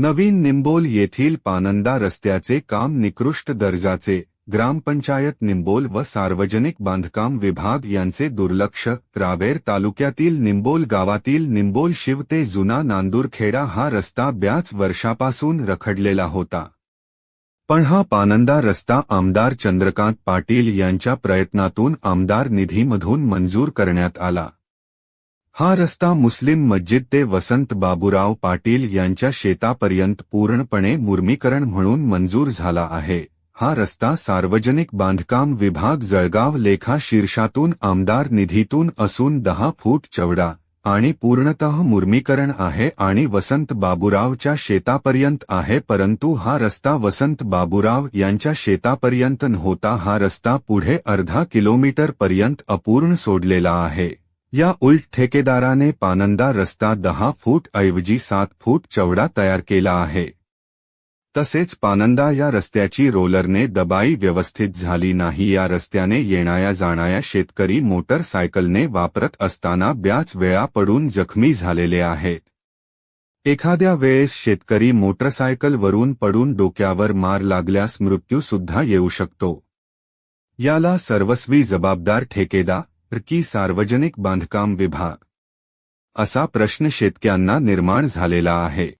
नवीन निंबोल येथील पानंदा रस्त्याचे काम निकृष्ट दर्जाचे ग्रामपंचायत निंबोल व सार्वजनिक बांधकाम विभाग यांचे दुर्लक्ष रावेर तालुक्यातील निंबोल गावातील निंबोल शिव ते जुना नांदूरखेडा हा रस्ता ब्याच वर्षापासून रखडलेला होता. पण हा पानंदा रस्ता आमदार चंद्रकांत पाटील यांच्या प्रयत्नातून आमदार निधीमधून मंजूर करण्यात आला. हा रस्ता मुस्लिम मस्जिद ते वसंत बाबूराव पाटील यांच्या शेतापर्यंत पूर्णपणे मुर्मीकरण म्हणून मंजूर झाला आहे. हा रस्ता सार्वजनिक बांधकाम विभाग जळगाव लेखा शीर्षातून आमदार निधीतून असून दहा फूट चवडा आणि पूर्णतः मुर्मीकरण आहे आणि वसंत बाबूरावच्या शेतापर्यंत आहे परंतु हा रस्ता वसंत बाबूराव यांच्या शेतापर्यंत नव्हता. हा रस्ता पुढे अर्धा किलोमीटर पर्यंत अपूर्ण सोडलेला आहे. या उलट ठेकेदाराने पानंदा रस्ता दहा फूट ऐवजी सात फूट चवडा तयार केला आहे. तसेच पानंदा या रस्त्याची रोलरने दबाई व्यवस्थित झाली नाही या रस्त्याने येणाऱ्या जाणाऱ्या शेतकरी मोटरसायकलने वापरत असताना ब्याच वेळा पडून जखमी झालेले आहेत. एखाद्या वेळेस शेतकरी मोटरसायकलवरून पडून डोक्यावर मार लागल्यास मृत्यूसुद्धा येऊ शकतो. याला सर्वस्वी जबाबदार ठेकेदार की सार्वजनिक बांधकाम विभाग. असा प्रश्न शेतक्यांना निर्माण झालेला आहे.